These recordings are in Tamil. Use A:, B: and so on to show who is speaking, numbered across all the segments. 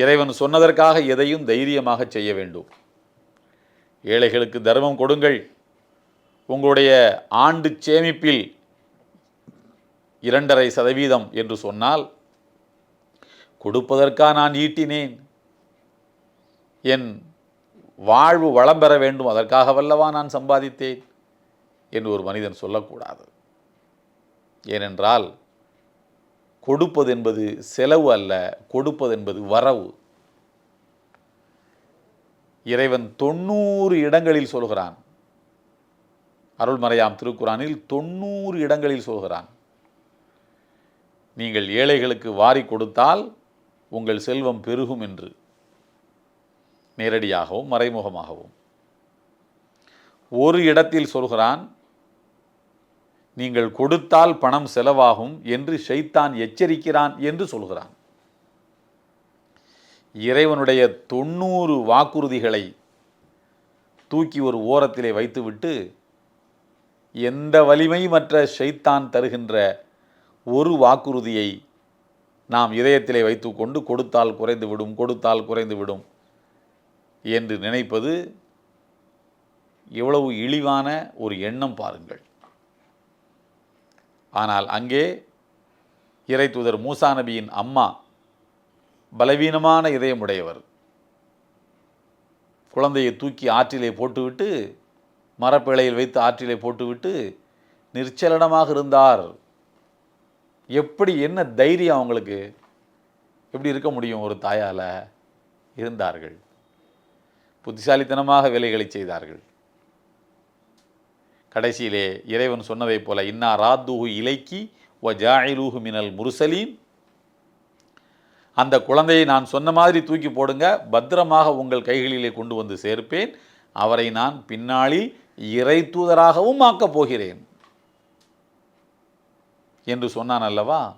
A: இறைவன் சொன்னதற்காக எதையும் தைரியமாக செய்ய வேண்டும். ஏழைகளுக்கு தர்மம் கொடுங்கள். உங்களுடைய ஆண்டு சேமிப்பில் இரண்டரை சதவீதம் என்று சொன்னால் கொடுப்பதற்காக நான் ஈட்டினேன்? என் வாழ்வு வளம் பெற வேண்டும் அதற்காக வல்லவா நான் சம்பாதித்தேன்? என்று ஒரு மனிதன் சொல்லக்கூடாது. ஏனென்றால் கொடுப்பது என்பது செலவு அல்ல கொடுப்பது என்பது வரவு. இறைவன் தொண்ணூறு இடங்களில் சொல்கிறான். அருள்மறையாம் திருக்குறானில் தொண்ணூறு இடங்களில் சொல்கிறான். நீங்கள் ஏழைகளுக்கு வாரி கொடுத்தால் உங்கள் செல்வம் பெருகும் என்று. நேரடியாகவும் மறைமுகமாகவும். ஒரு இடத்தில் சொல்கிறான் நீங்கள் கொடுத்தால் பணம் செலவாகும் என்று ஷைத்தான் எச்சரிக்கிறான் என்று சொல்கிறான். இறைவனுடைய தொண்ணூறு வாக்குறுதிகளை தூக்கி ஒரு ஓரத்திலே வைத்துவிட்டு எந்த வலிமையுமற்ற ஷைத்தான் தருகின்ற ஒரு வாக்குறுதியை நாம் இதயத்திலே வைத்துக்கொண்டு கொடுத்தால் குறைந்துவிடும் கொடுத்தால் குறைந்துவிடும் என்று நினைப்பது எவ்வளவு இழிவான ஒரு எண்ணம் பாருங்கள். ஆனால் அங்கே இறை தூதர் மூசா நபியின் அம்மா பலவீனமான இதயமுடையவர். குழந்தையை தூக்கி ஆற்றிலே போட்டுவிட்டு மரப்பிழையில் வைத்து ஆற்றிலே போட்டுவிட்டு நிர்ச்சலனமாக இருந்தார். எப்படி என்ன தைரியம் அவங்களுக்கு? எப்படி இருக்க முடியும் ஒரு தாயால்? இருந்தார்கள். புத்திசாலித்தனமாக வேலைகளை செய்தார்கள். கடைசியிலே இறைவன் சொன்னதைப் போல இன்னா ராத்துஹு இலைக்கி ஒ ஜாயிலூஹு மினல் முருசலீன். அந்த குழந்தையை நான் சொன்ன மாதிரி தூக்கி போடுங்க பத்திரமாக உங்கள் கைகளிலே கொண்டு வந்து சேர்ப்பேன் அவரை நான் பின்னாளில் இறை தூதராகவும் ஆக்கப் போகிறேன். என்று சொன்னான் அல்லவா?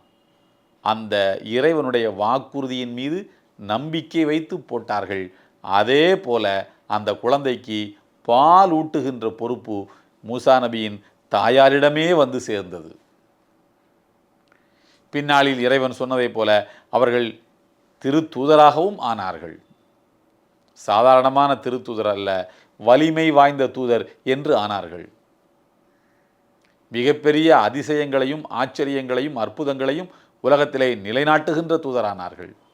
A: அந்த இறைவனுடைய வாக்குறுதியின் மீது நம்பிக்கை வைத்து போட்டார்கள். அதே போல அந்த குழந்தைக்கு பால் ஊட்டுகின்ற பொறுப்பு மூசா நபியின் தாயாரிடமே வந்து சேர்ந்தது. பின்னாளில் இறைவன் சொன்னதைப் போல அவர்கள் திருத்தூதராகவும் ஆனார்கள். சாதாரணமான திருத்தூதர் அல்ல வலிமை வாய்ந்த தூதர் என்று ஆனார்கள். மிகப்பெரிய அதிசயங்களையும் ஆச்சரியங்களையும் அற்புதங்களையும் உலகத்திலே நிலைநாட்டுகின்ற தூதரானார்கள்.